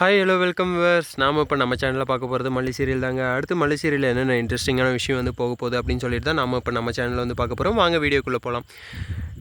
Hi hello welcome verse நாம் இப்போ நம்ம சேனலில் பார்க்க போகிறது மல்லி சீரியல் தாங்க. அடுத்து மல்லி சீரியல் என்னென்ன இன்ட்ரெஸ்டிங்கான விஷயம் வந்து போக போகுது அப்படின்னு சொல்லிட்டு தான் நம்ம இப்போ நம்ம சேனலில் வந்து பார்க்க போகிறோம் வாங்க வீடியோக்குள்ளே போகலாம்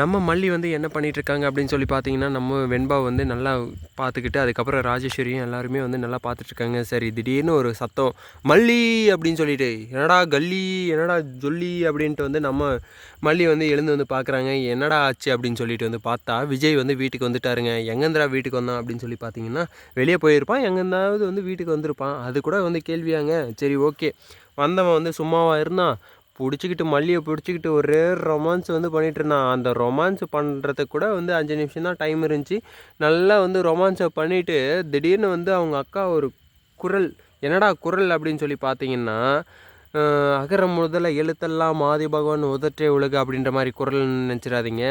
நம்ம மல்லி வந்து என்ன பண்ணிகிட்ருக்காங்க அப்படின்னு சொல்லி பார்த்தீங்கன்னா நம்ம வெண்பா வந்து நல்லா பார்த்துக்கிட்டு அதுக்கப்புறம் ராஜேஸ்வரியும் எல்லாருமே வந்து நல்லா பார்த்துட்ருக்காங்க சரி திடீர்னு ஒரு சத்தம் மல்லி அப்படின்னு சொல்லிட்டு என்னடா கல்லி என்னடா ஜொல்லி அப்படின்ட்டு வந்து நம்ம மல்லி வந்து எழுந்து வந்து பார்க்குறாங்க. என்னடா ஆச்சு அப்படின்னு சொல்லிட்டு வந்து பார்த்தா விஜய் வந்து வீட்டுக்கு வந்துட்டாருங்க. எங்கேந்திரா வீட்டுக்கு வந்தான் அப்படின்னு சொல்லி பார்த்தீங்கன்னா வெளியே போயிருப்பான். எங்கேருந்தாவது வந்து வீட்டுக்கு வந்திருப்பான். அது கூட வந்து கேள்வியாங்க. சரி ஓகே. வந்தவன் வந்து சும்மாவாக இருந்தான். பிடிச்சிக்கிட்டு மல்லியை பிடிச்சிக்கிட்டு ஒரே ரொமான்ஸ் வந்து பண்ணிகிட்டு இருந்தான் அந்த ரொமான்ஸ் பண்ணுறதுக்கு கூட வந்து அஞ்சு நிமிஷம் தான் டைம் இருந்துச்சு. நல்லா வந்து ரொமான்ஸை பண்ணிவிட்டு திடீர்னு வந்து அவங்க அக்கா ஒரு குரல் என்னடா குரல்? அப்படின்னு சொல்லி பார்த்தீங்கன்னா அகரம் முதல்ல எழுத்தெல்லாம் மாதி பகவான் உதற்றே உலகு அப்படின்ற மாதிரி குரல் நினச்சிடாதீங்க.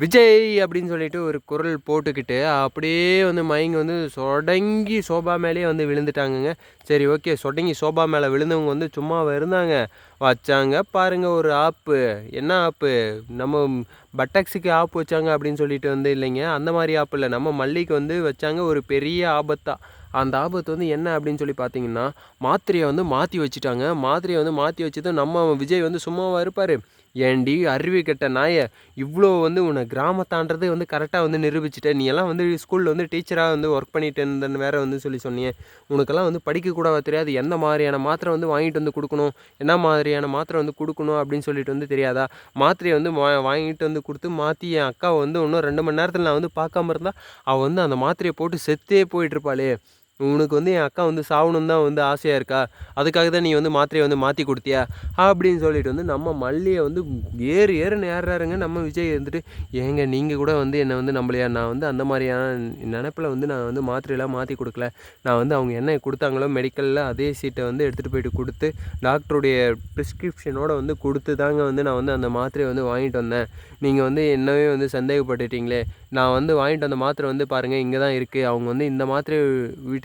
விஜய் அப்படின்னு சொல்லிட்டு ஒரு குரல் போட்டுக்கிட்டு அப்படியே வந்து மயங்கி வந்து சொடங்கி சோபா மேலேயே வந்து விழுந்துட்டாங்கங்க. சரி ஓகே. சொடங்கி சோபா மேலே விழுந்தவங்க வந்து சும்மா இருந்தாங்க. வச்சாங்க. பாருங்கள் ஒரு ஆப்பு. என்ன ஆப்பு? நம்ம பட்டக்ஸுக்கு ஆப் வச்சாங்க அப்படின்னு சொல்லிட்டு வந்து இல்லைங்க. அந்த மாதிரி ஆப் இல்லை. நம்ம மல்லிக்கு வந்து வச்சாங்க ஒரு பெரிய ஆபத்தாக அந்த ஆபத்து வந்து என்ன அப்படின்னு சொல்லி பார்த்தீங்கன்னா மாத்திரையை வந்து மாற்றி வச்சுட்டாங்க. மாத்திரையை வந்து மாற்றி வச்சதும் நம்ம விஜய் வந்து சும்மாவாக இருப்பார். ஏண்டி அருவி கெட்ட நாயை இவ்வளோ வந்து உன்னை கிராமத்தான்றதே வந்து கரெக்டாக வந்து நிரூபிச்சிட்ட. நீ எல்லாம் வந்து ஸ்கூலில் வந்து டீச்சராக வந்து ஒர்க் பண்ணிட்டு இருந்தேன்னு வேறு வந்து சொல்லி சொன்னியே. உனக்கெல்லாம் வந்து படிக்கக்கூடாது தெரியாது. எந்த மாதிரியான மாத்திரை வந்து வாங்கிட்டு வந்து கொடுக்கணும்? என்ன மாதிரியான மாத்திரை வந்து கொடுக்கணும் அப்படின்னு சொல்லிட்டு வந்து தெரியாதா? மாத்திரையை வந்து வா வாங்கிட்டு வந்து கொடுத்து மாற்றி என் அக்காவை வந்து இன்னும் ரெண்டு மணி நேரத்தில் நான் வந்து பார்க்காம இருந்தால் அவள் வந்து அந்த மாத்திரையை போட்டு செத்தே போயிட்டுருப்பாளே உனக்கு வந்து என் அக்கா வந்து சாகணும் தான் வந்து ஆசையாக இருக்கா? அதுக்காக தான் நீ வந்து மாத்திரையை வந்து மாற்றி கொடுத்தியா? அப்படின்னு சொல்லிட்டு வந்து நம்ம மல்லியை வந்து ஏறு ஏறுன்னு ஏறுறாருங்க. நம்ம விஜய் வந்துட்டு ஏங்க நீங்கள் கூட வந்து என்னை வந்து நம்மளையா நான் வந்து அந்த மாதிரியான நினப்பில் வந்து நான் வந்து மாத்திரையெல்லாம் மாற்றி கொடுக்கல. நான் வந்து அவங்க என்ன கொடுத்தாங்களோ மெடிக்கலில் அதே சீட்டை வந்து எடுத்துகிட்டு போயிட்டு கொடுத்து டாக்டருடைய ப்ரிஸ்கிரிப்ஷனோடு வந்து கொடுத்து தாங்க வந்து நான் வந்து அந்த மாத்திரையை வந்து வாங்கிட்டு வந்தேன். நீங்கள் வந்து என்னவே வந்து சந்தேகப்பட்டுட்டீங்களே. நான் வந்து வாங்கிட்டு வந்த மாத்திரை வந்து பாருங்கள் இங்கே தான் இருக்குது அவங்க வந்து இந்த மாத்திரையை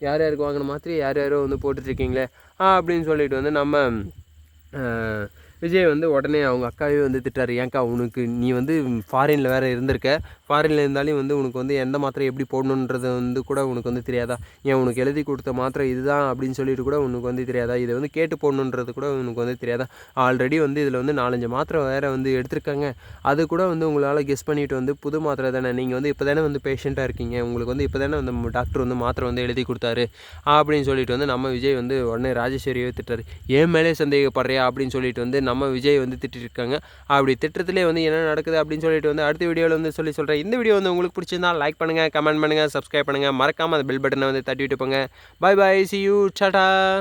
யார் யாருக்கு வாங்கின மாத்திரை யார் யாரோ வந்து போட்டுட்ருக்கீங்களே அப்படின்னு சொல்லிட்டு வந்து நம்ம விஜய் வந்து உடனே அவங்க அக்காவே வந்து திட்டார் ஏங்க்கா உனக்கு நீ வந்து ஃபாரினில் வேறு இருந்திருக்க? ஃபாரினில் இருந்தாலும் வந்து உனக்கு வந்து எந்த மாத்திரை எப்படி போடணுன்றது வந்து கூட உனக்கு வந்து தெரியாதா? ஏன் உனக்கு எழுதி கொடுத்த மாத்திரை இதுதான்? அப்படின்னு சொல்லிட்டு கூட உனக்கு வந்து தெரியாதா? இதை வந்து கேட்டு போடணுன்றது கூட உனக்கு வந்து தெரியாதா? ஆல்ரெடி வந்து இதில் வந்து நாலஞ்சு மாத்திரை வேறு வந்து எடுத்திருக்காங்க. அது கூட வந்து உங்களால் கெஸ் பண்ணிவிட்டு வந்து புது மாத்திரை தானே? நீங்கள் வந்து இப்போ தானே வந்து பேஷண்ட்டாக இருக்கீங்க. உங்களுக்கு வந்து இப்போ தானே வந்து டாக்டர் வந்து மாத்திரை வந்து எழுதி கொடுத்தாரு. அப்படின்னு சொல்லிட்டு வந்து நம்ம விஜய் வந்து உடனே ராஜேஸ்வரியை திட்டார் ஏன் மேலே சந்தேகப்படுறியா? அப்படின்னு சொல்லிட்டு வந்து நம்ம விஜய் வந்து திட்டிருக்காங்க. அப்படி திட்டத்திலே வந்து என்ன நடக்குது அப்படின்னு சொல்லிட்டு வந்து அடுத்த வீடியோவில் வந்து சொல்லி சொல்கிறேன் இந்த வீடியோ வந்து உங்களுக்கு பிடிச்சிருந்தா லைக் பண்ணுங்கள் கமெண்ட் பண்ணுங்கள் சப்ஸ்கிரைப் பண்ணுங்கள் மறக்காமல் அந்த பெல் பட்டனை வந்து தட்டி விட்டு போங்க. Bye bye see you tata